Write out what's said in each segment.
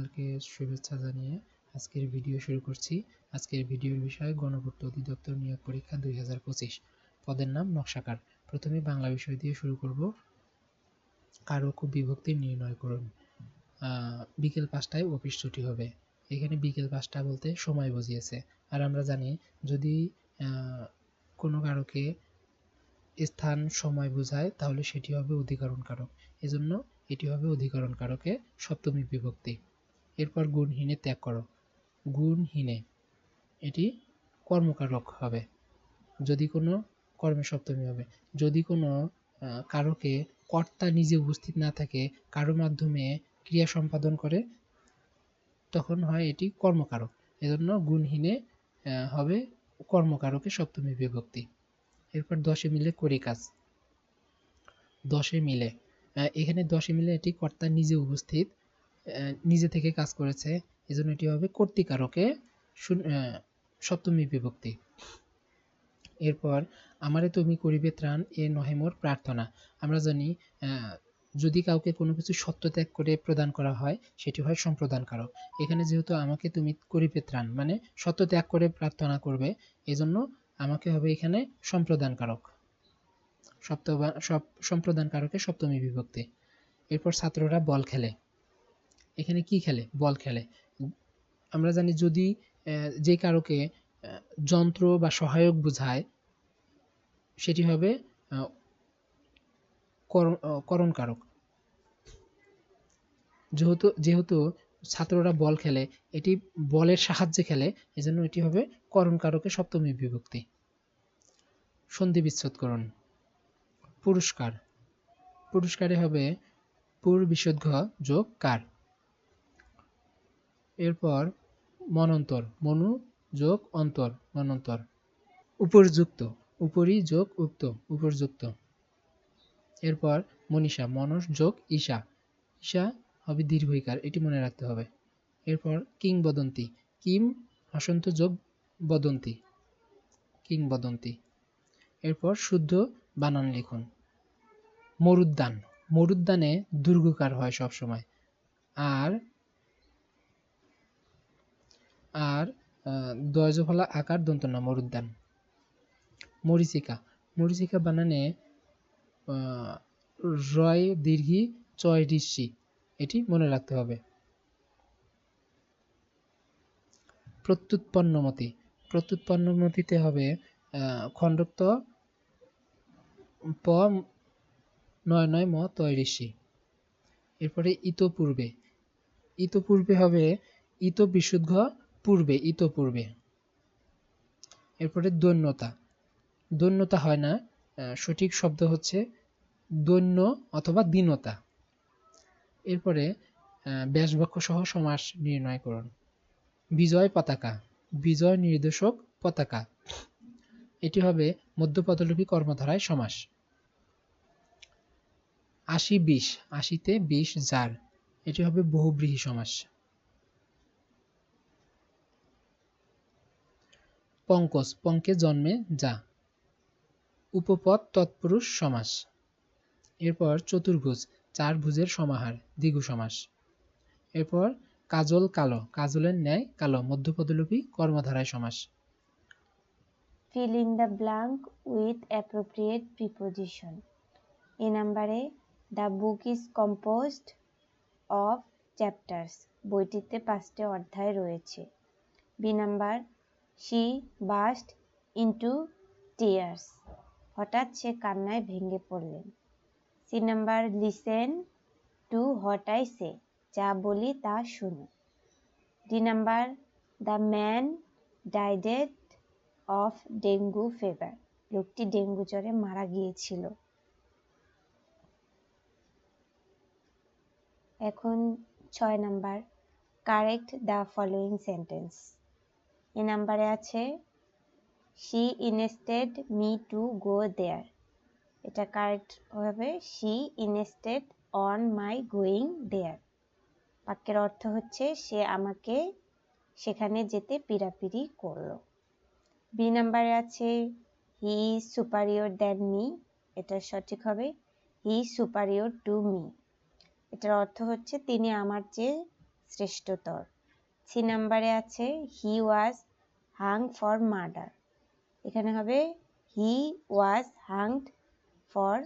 সকলকে শুভেচ্ছা জানিয়ে আজকের ভিডিও শুরু করছি। আজকের ভিডিওর বিষয় গণপূর্ত অধিদপ্তর নিয়োগ পরীক্ষা দুই পদের নাম নকশাকার। প্রথমে বাংলা বিষয় দিয়ে শুরু করব। কারক ও বিভক্তি নির্ণয় করুন। বিকেল পাঁচটায় অফিস ছুটি হবে। এখানে বিকেল পাঁচটা বলতে সময় বুঝিয়েছে। আর আমরা জানি যদি কোনো কারকে স্থান, সময় বোঝায়, তাহলে সেটি হবে অধিকরণ কারক এজন্য এটি হবে অধিকরণ কারকে সপ্তমী বিভক্তি। এরপর গুণহীনে ত্যাগ করো। গুণহীনে, এটি কর্মকারক হবে। যদি কোনো কর্মে সপ্তমী হবে, যদি কোনো কারকে কর্তা নিজে উপস্থিত না থাকে, কারও মাধ্যমে ক্রিয়া সম্পাদন করে, তখন হয় এটি কর্মকারক। এজন্য গুণহীনে হবে কর্মকারকে সপ্তমী বিভক্তি। এরপর দশে মিলে করি কাজ। দশে মিলে এখানে দশে মিলে এটি কর্তা নিজে উপস্থিত নিজে থেকে কাজ করেছে, এজন্য এটি হবে কর্তিকারকে সপ্তমী বিভক্তি। এরপর, আমারে তুমি করিবে ত্রাণ, এ নহে মোর প্রার্থনা। আমরা জানি যদি কাউকে কোনো কিছু সত্য ত্যাগ করে প্রদান করা হয়, সেটি হয় সম্প্রদান কারক এখানে যেহেতু আমাকে তুমি করিবে ত্রাণ মানে সত্য ত্যাগ করে প্রার্থনা করবে, এজন্য আমাকে হবে এখানে সম্প্রদান কারক সপ্তবা সব সম্প্রদান কারকে সপ্তমী বিভক্তি। এরপর ছাত্ররা বল খেলে। এখানে কি খেলে? বল খেলে। আমরা জানি যদি যে কারকে যন্ত্র বা সহায়ক বোঝায়, সেটি হবে করণ কারক যেহেতু যেহেতু ছাত্ররা বল খেলে, এটি বলের সাহায্যে খেলে, এজন্য এটি হবে করণ কারকে সপ্তমী বিভক্তি। সন্ধি বিচ্ছেদকরণ। পুরস্কার। পুরস্কারে হবে পুর বিশুদ্ধ যোগ কার? এরপর মনন্তর, মনু যোগ অন্তর, মনন্তর। উপরযুক্ত, উপরি যোগ উক্ত, উপরযুক্ত। এরপর মনীষা, মনস যোগ ঈশা। ঈশা হবে দীর্ঘইকার, এটি মনে রাখতে হবে। এরপর কিংবদন্তি, কিম হসন্ত যোগ বদন্তি। কিংবদন্তি। এরপর শুদ্ধ বানান লিখুন। মরুদ্যান, মরুদ্যানে দুর্গকার হয় সবসময়। আর আর দয়জফলা আকার দন্ত না মরুদ্যান মরিচিকা। মরিচিকা বানানে রয়, দীর্ঘি, চয়, ঋষি, এটি মনে রাখতে হবে। প্রত্যুৎপন্নমতি। প্রত্যুৎপন্নমতিতে হবে খণ্ডক্ত প, নয় নয়, ম, তয়, ঋষি। এরপরে ইতপূর্বে। ইতপূর্বে হবে ইত বিশুদ্ধ পূর্বে, ইতপূর্বে। এরপরে দৈন্যতা। দৈন্যতা হয় না সঠিক শব্দ হচ্ছে দৈন্য অথবা দীনতা। এরপরে ব্যাসবাক্য সহ সমাস নির্ণয় করুন বিজয় পতাকা, বিজয় নির্দেশক পতাকা। এটি হবে মধ্যপদলোপী কর্মধারায় সমাস। আশি বিশ, আশিতে বিশ যার। এটি হবে বহুব্রীহি সমাস। পঙ্কজ, পঙ্কে জন্মে যা। উপপদ তৎপুরুষ সমাস। এরপর চতুর্ভুজ, চার ভুজের সমাহার, দ্বিগু সমাস। এরপর কাজল কালো, কাজলের ন্যায় কালো, মধ্যপদলোপী কর্মধারায় সমাস। Fill in the blank with appropriate preposition. A নাম্বারে the book is composed of chapters বইটিতে পাঁচটি অধ্যায় রয়েছে। B number she burst into tears হঠাৎ সে কান্নায় ভেঙে পড়লেন। C number, listen to what I say, যা বলি তা শুনো। D number, the man died of dengue fever. লোকটি ডেঙ্গু জ্বরে মারা গিয়েছিল। এখন ছয় number, correct the following sentence. A নাম্বারে আছে she instead me to go there এটা কারেক্ট হবে she instead on my going there বাক্যের অর্থ হচ্ছে, সে আমাকে সেখানে যেতে পিরাপিরি করল। বি নাম্বারে আছে হি সুপারিয়র দ্যান মি এটা সঠিক হবে হি সুপারিয়র টু মি এটার অর্থ হচ্ছে, তিনি আমার চেয়ে শ্রেষ্ঠতর। সি নাম্বারে আছে, হি ওয়াজ হাং ফর মার্ডার। এখানে হবে, he was hanged for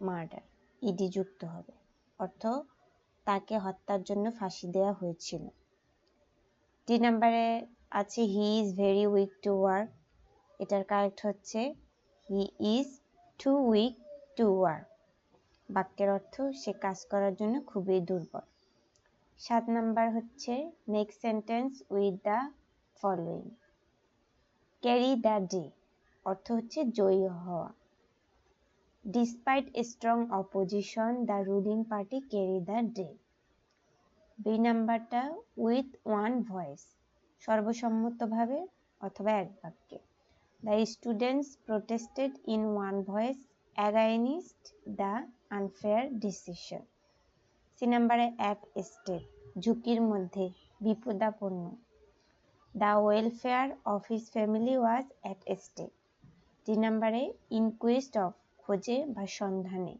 murder. ED যুক্ত হবে। অর্থ, তাকে হত্যার জন্য ফাঁসি দেওয়া হয়েছিল। ডি নাম্বারে আছে, he is very weak to work. এটার কারেক্ট হচ্ছে, he is too weak to work. বাক্যের অর্থ, সে কাজ করার জন্য খুবই দুর্বল। সাত নাম্বার হচ্ছে next sentence with the following carry the day অর্থ হচ্ছে জয়ী হওয়া। Despite strong opposition the ruling party carry the day B নাম্বারটা উইথ ওয়ান ভয়েস সর্বসম্মতভাবে অথবা এক বাক্যে। The students protested in one voice against the unfair decision C নাম্বারে অ্যাট স্টেপ, ঝুঁকির মধ্যে, বিপদাপন্ন। The welfare of his family was at stake. তিন নাম্বারে ইনকুয়েস্ট অফ খোঁজে বা সন্ধানে।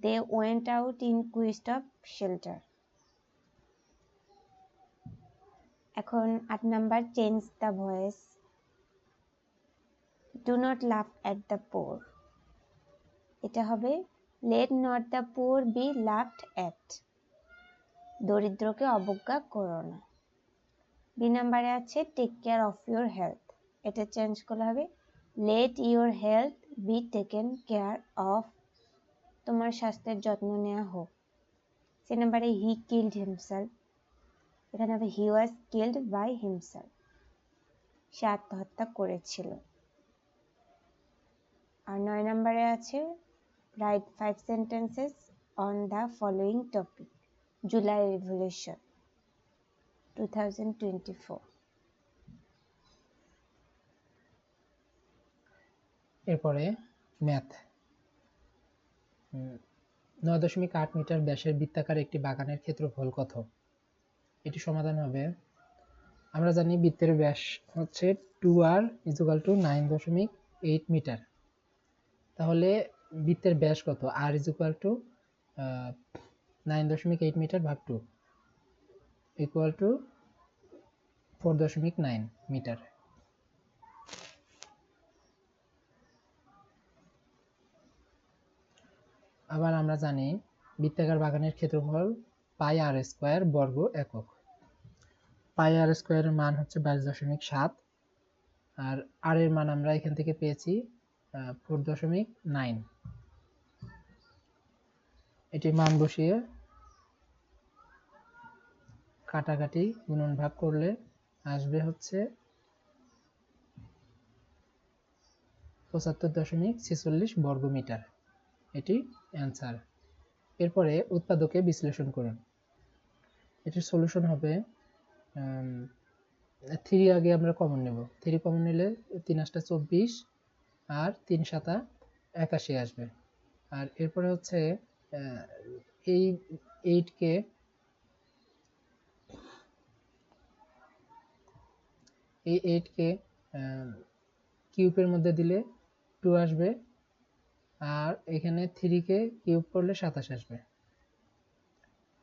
They went out in quest of shelter. এখন আট number, change the voice. Do not laugh at the poor. এটা হবে let not the poor be laughed at দরিদ্রকে অবজ্ঞা করো না। বি নাম্বারে আছে take care of your health এটা চেঞ্জ করলে হবে let your health be taken care of তোমার স্বাস্থ্যের যত্ন নেওয়া হোক। সে নাম্বারে হি কিল্ড হিমসেলফ এখানে হবে he was killed by himself সে আত্মহত্যা করেছিল। আর নয় নম্বরে আছে on the following topic July revolution two thousand twenty four এরপরে ম্যাথ। নয় দশমিক আট মিটার ব্যাসের বৃত্তাকার একটি বাগানের ক্ষেত্রফল কত? এটি সমাধান হবে। আমরা জানি বৃত্তের ব্যাস হচ্ছে two r equal to nine দশমিক এইট মিটার। তাহলে বৃত্তের ব্যাস কত? আর ইজুকাল টু নাইন দশমিক এইট মিটার ভাগ টু ইকুয়াল টু ফোর দশমিক নাইন মিটার আবার আমরা জানি বৃত্তাকার বাগানের ক্ষেত্রফল পাই আর স্কোয়ার বর্গ একক। পাই আর স্কোয়ারের মান হচ্ছে বাইশ দশমিক সাত, আর আর এর মান আমরা এখান থেকে পেয়েছি ফোর দশমিক নাইন এটি মান বসিয়ে কাটাকাটি গুণন ভাগ করলে আসবে হচ্ছে পঁচাত্তর দশমিক ছেচল্লিশ বর্গ মিটার এটি অ্যান্সার। এরপরে উৎপাদকে বিশ্লেষণ করুন। এটির সলিউশন হবে থ্রি আগে আমরা কমন নেব। থ্রি কমন নিলে তিন আটটা চব্বিশ আর তিন সাতা একাশি আসবে। আর এরপরে হচ্ছে এই এইটকে এই এইটকে কিউবের মধ্যে দিলে টু আসবে আর এখানে থ্রিকে কিউব করলে সাতাশ আসবে।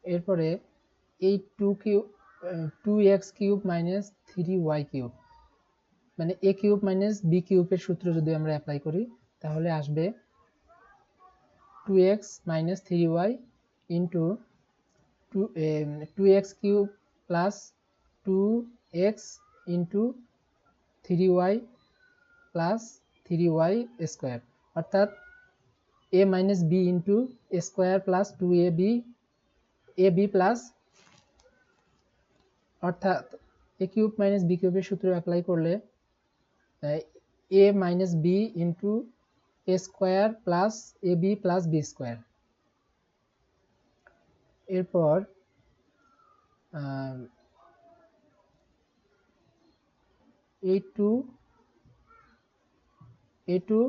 এরপরে এই two cube two x cube minus three y cube মানে এ কিউব মাইনাস বি কিউবের সূত্র যদি আমরা অ্যাপ্লাই করি, তাহলে আসবে two x minus three y into two two x cube plus two x into three y plus three y square অর্থাৎ a minus b into square plus two a b a b plus অর্থাৎ এ cube minus B কিউবের সূত্র apply করলে a minus b into a square plus a b plus b square এরপর এ two এ two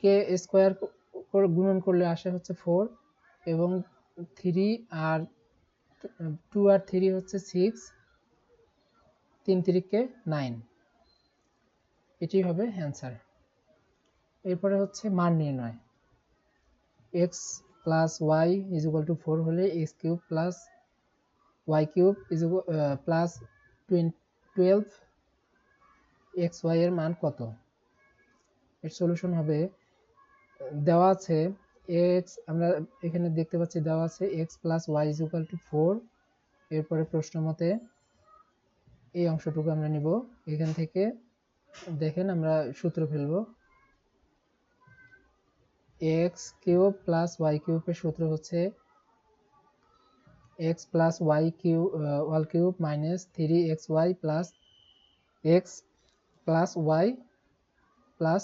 কে square গুণন করলে আসে হচ্ছে four এবং থ্রি আর টু আর থ্রি হচ্ছে সিক্স তিন তিরিককে নাইন এটি হবে অ্যান্সার এরপরে হচ্ছে মান নির্ণয়। X plus y is equal to four হলে x cube plus y cube is plus twelve x y এর মান কত? এর সলিউশন হবে, দেওয়া আছে এক্স আমরা এখানে দেখতে পাচ্ছি দেওয়া আছে x plus y is equal to four এরপরে প্রশ্ন মতে এই অংশটুকু আমরা নিব। এখান থেকে দেখেন আমরা সূত্র ফেলব। এক্স কিউব প্লাস ওয়াই কিউবের সূত্র হচ্ছে x plus Y Q whole cube minus three x y plus x plus y plus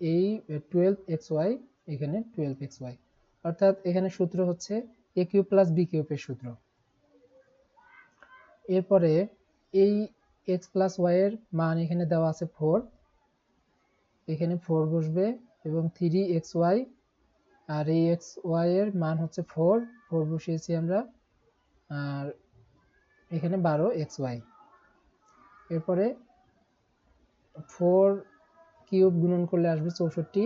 এই টুয়েলভ এক্স ওয়াই, এখানে টুয়েলভ এক্স ওয়াই। অর্থাৎ এখানে সূত্র হচ্ছে এ কিউব প্লাস বি কিউবের সূত্র। এরপরে এই এক্স প্লাস ওয়াই এর মান এখানে দেওয়া আছে ফোর এখানে ফোর বসবে। এবং থ্রি এক্স ওয়াই আর এই এক্স ওয়াই এর মান হচ্ছে ফোর ফোর বসিয়েছি আমরা। আর এখানে বারো এক্স ওয়াই এরপরে ফোর কিউব গুণন করলে আসবে চৌষট্টি,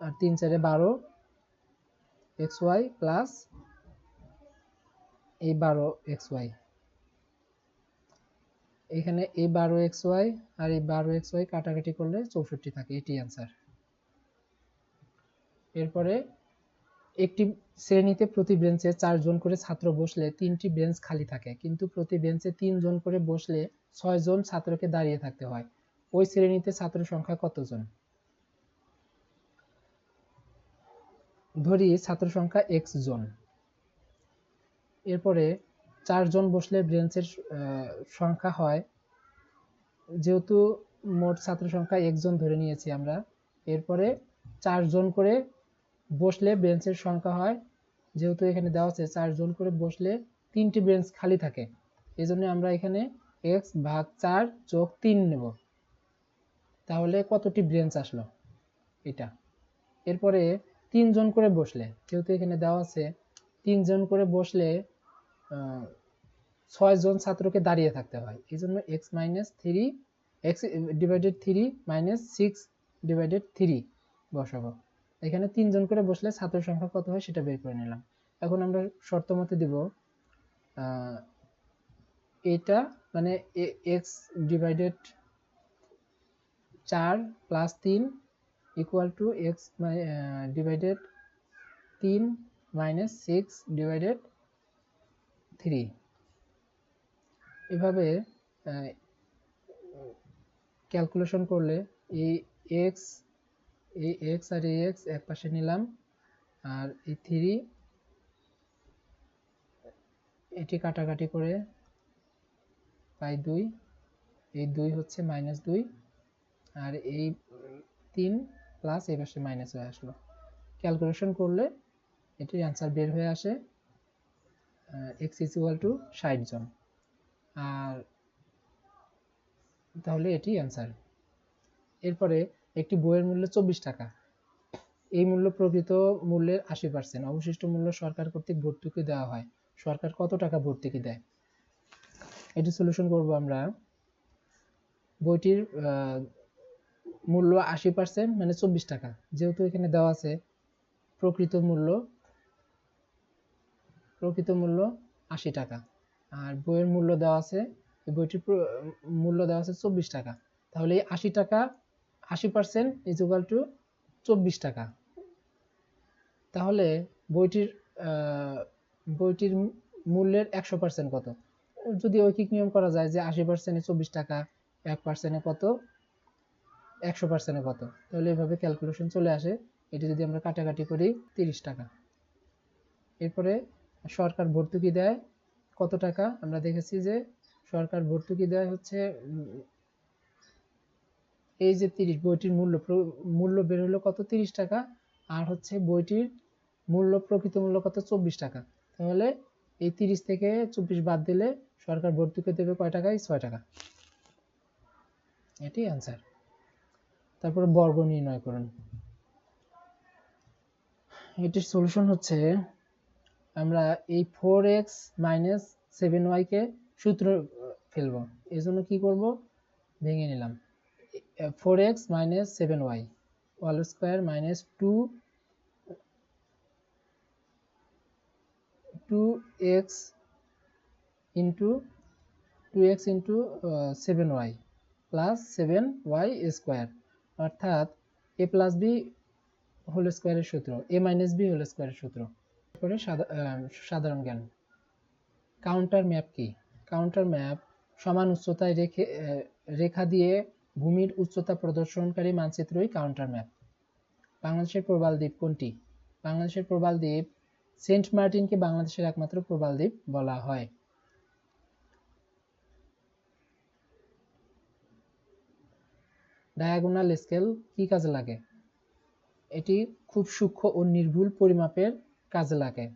আর তিন চারে বারো এক্স ওয়াই প্লাস এই বারো এক্স ওয়াই এখানে এই বারো এক্স ওয়াই আর এই বারো এক্স ওয়াই কাটাকাটি করলে চৌষট্টি থাকে এটি অ্যান্সার এরপরে একটি শ্রেণীতে প্রতি বেঞ্চে চারজন করে ছাত্র বসলে তিনটি বেঞ্চ খালি থাকে। কিন্তু প্রতি বেঞ্চে তিনজন করে বসলে ছয়জন ছাত্রকে দাঁড়িয়ে থাকতে হয়। ওই শ্রেণীতে ছাত্র সংখ্যা কতজন? ধরি ছাত্র সংখ্যা এক্স জন এরপরে চারজন বসলে বেঞ্চের সংখ্যা হয়। যেহেতু মোট ছাত্র সংখ্যা একজন ধরে নিয়েছি আমরা, এরপরে চারজন করে বসলে বেঞ্চের সংখ্যা হয়। যেহেতু এখানে দেওয়া আছে চারজন করে বসলে তিনটি বেঞ্চ খালি থাকে। এই জন্য আমরা এখানে এক্স ভাগ চার যোগ তিন নেব। তাহলে কতটি বেঞ্চ আসলো? এটা। এরপরে তিনজন করে বসলে, যেহেতু এখানে দেওয়া আছে তিনজন করে বসলে ছয় জন ছাত্রকে দাঁড়িয়ে থাকতে হয়। এই জন্য x minus three x divided three minus six divided three বসাবো। এখানে তিনজন করে বসলে ছাত্র সংখ্যা কত হয় সেটা বের করে নিলাম। এখন আমরা শর্ত মতে দিব এটা মানে এক্স ডিভাইডেড চার প্লাস তিন ইকুয়াল টু এক্স ডিভাইডেড তিন মাইনাস সিক্স ডিভাইডেড থ্রি এভাবে ক্যালকুলেশন করলে এই এক্স এই এক্স আর এই এক্স এক পাশে নিলাম, আর এই থ্রি এটি কাটাকাটি করে পাই দুই, এই দুই হচ্ছে মাইনাস দুই, আর এই তিন প্লাস এই পাশে মাইনাস হয়ে আসলো। ক্যালকুলেশন করলে এটির অ্যান্সার বের হয়ে আসে এক্স ইজ ইকুয়াল টু ষাট জন। আর তাহলে এটি অ্যান্সার এরপরে একটি বইয়ের মূল্য চব্বিশ টাকা। এই মূল্য প্রকৃত মূল্যের আশি পার্সেন্ট অবশিষ্ট মূল্য সরকার কর্তৃক ভর্তুকি দেওয়া হয়। সরকার কত টাকা ভর্তুকি দেয়? এটি সলিউশন করব আমরা। বইটির মূল্য আশি পার্সেন্ট মানে চব্বিশ টাকা। যেহেতু এখানে দেওয়া আছে প্রকৃত মূল্য প্রকৃত মূল্য আশি টাকা। আর বইয়ের মূল্য দেওয়া আছে, বইটির মূল্য দেওয়া আছে চব্বিশ টাকা। তাহলে এই আশি টাকা আশি পার্সেন্ট ইজ ইকুয়াল টু চব্বিশ টাকা। তাহলে বইটির বইটির মূল্যের একশো পার্সেন্ট কত? যদি ঐকিক নিয়ম করা যায় যে আশি পার্সেন্টে চব্বিশ টাকা, এক পার্সেন্টে কত? একশো পার্সেন্টে কত? তাহলে এভাবে ক্যালকুলেশন চলে আসে। এটি যদি আমরা কাটাকাটি করি তিরিশ টাকা। এরপরে সরকার ভর্তুকি দেয় কত টাকা? আমরা দেখেছি যে সরকার ভর্তুকি দেয় হচ্ছে এই যে তিরিশ, বইটির মূল্য মূল্য বের হলো কত? তিরিশ টাকা। আর হচ্ছে বইটির মূল্য, প্রকৃত মূল্য কত? চব্বিশ টাকা। তাহলে এই তিরিশ থেকে চব্বিশ বাদ দিলে সরকার ভর্তুকি দেবে কয় টাকায়? ছয় টাকা। এটি অ্যান্সার তারপরে বর্গ নির্ণয় করুন। এটির সলিউশন হচ্ছে আমরা এই ফোর এক্স মাইনাস সেভেন ওয়াইকে সূত্র ফেলব। এই জন্য কী করব? ভেঙে নিলাম। Four x minus seven y whole square minus two two x into two x into seven y plus seven y square অর্থাৎ এ প্লাস বি হোল স্কোয়ারের সূত্র এ মাইনাস বি হোল স্কোয়ারের সূত্র। আহ, সাধারণ জ্ঞান। কাউন্টার ম্যাপ কি? কাউন্টার ম্যাপ সমান উচ্চতায় রেখে রেখা দিয়ে ভূমির উচ্চতা প্রদর্শনকারী মানচিত্রই কাউন্টার ম্যাপ বাংলাদেশের প্রবাল দ্বীপ কোনটি? বাংলাদেশের প্রবাল দ্বীপ সেন্ট মার্টিনকে বাংলাদেশের একমাত্র প্রবাল দ্বীপ বলা হয়। ডায়াগোনাল স্কেল কি কাজে লাগে? এটি খুব সূক্ষ্ম ও নির্ভুল পরিমাপের কাজে লাগে।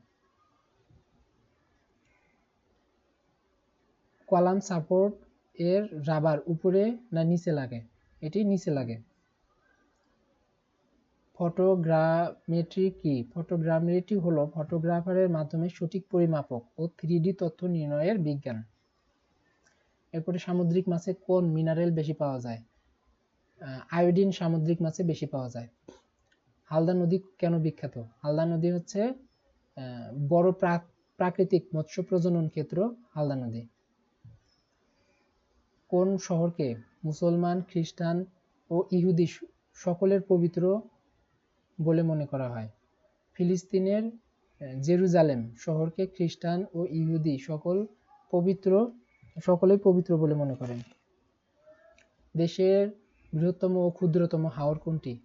কলাম সাপোর্ট এর রাবার উপরে না নিচে লাগে? এটি নিচে লাগে। ফটোগ্রামেট্রি কি? ফটোগ্রামেট্রি হলো ফটোগ্রাফারের মাধ্যমে সঠিক পরিমাপক ও থ্রিডি তথ্য নির্ণয়ের বিজ্ঞান। এরপরে সামুদ্রিক মাছে কোন মিনারেল বেশি পাওয়া যায়? আয়োডিন সামুদ্রিক মাছে বেশি পাওয়া যায়। হালদা নদী কেন বিখ্যাত? হালদা নদী হচ্ছে বড় প্রাকৃতিক মৎস্য প্রজনন ক্ষেত্র হালদা নদী। কোন শহরকে মুসলমান, খ্রিস্টান ও ইহুদি সকলের পবিত্র বলে মনে করা হয়? ফিলিস্তিনের জেরুজালেম শহরকে খ্রিস্টান ও ইহুদি সকল পবিত্র, সকলেই পবিত্র বলে মনে করেন। দেশের বৃহত্তম ও ক্ষুদ্রতম হাওর কোনটি?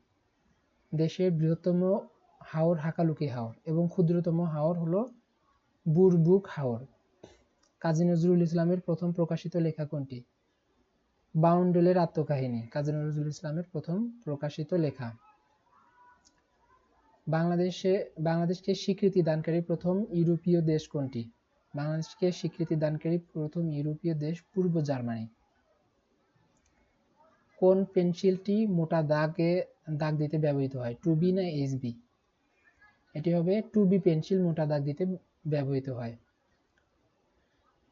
দেশের বৃহত্তম হাওর হাকালুকি হাওর এবং ক্ষুদ্রতম হাওর হলো বুরবুক হাওর। কাজী নজরুল ইসলামের প্রথম প্রকাশিত লেখা কোনটি? বাউন্ডেলের আত্মকাহিনী, কাজী নজরুল ইসলামের প্রথম প্রকাশিত লেখা। বাংলাদেশে, বাংলাদেশকে স্বীকৃতি দানকারী প্রথম ইউরোপীয় দেশ কোনটি? বাংলাদেশকে স্বীকৃতি দানকারী প্রথম ইউরোপীয় দেশ পূর্ব জার্মানি। কোন পেন্সিলটি মোটা দাগে, দাগ দিতে ব্যবহৃত হয়? টু বি না এস বি এটি হবে টু বি পেন্সিল মোটা দাগ দিতে ব্যবহৃত হয়।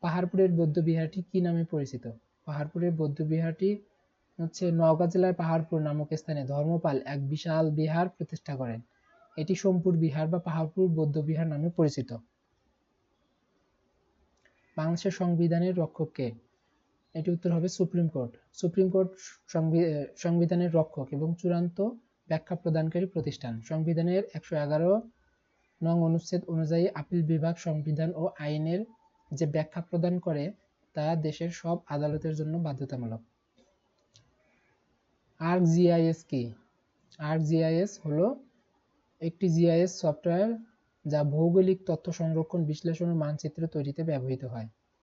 পাহাড়পুরের বৌদ্ধ বিহারটি কি নামে পরিচিত? পাহাড়পুরের বৌদ্ধ বিহারটি হচ্ছে নওগাঁ জেলার পাহাড়পুর নামক স্থানে ধর্মপাল এক বিশাল বিহার প্রতিষ্ঠা করেন। এটি সোমপুর বিহার বা পাহাড়পুর বৌদ্ধ বিহার নামে পরিচিত। বাংলাদেশের সংবিধানের রক্ষক কে? এটি উত্তর হবে সুপ্রিম কোর্ট। সুপ্রিম কোর্ট সংবি- সংবিধানের রক্ষক এবং চূড়ান্ত ব্যাখ্যা প্রদানকারী প্রতিষ্ঠান। সংবিধানের একশো এগারো নং অনুচ্ছেদ অনুযায়ী আপিল বিভাগ, সংবিধান ও আইনের যে ব্যাখ্যা প্রদান করে তা দেশের সব আদালতের জন্য বাধ্যতামূলক। আর্ক জিআইএস কি? আর্ক জিআইএস হলো একটি জিআইএস সফটওয়্যার যা ভৌগোলিক তথ্য সংরক্ষণ, বিশ্লেষণ ও মানচিত্র তৈরিতে ব্যবহৃত হয়।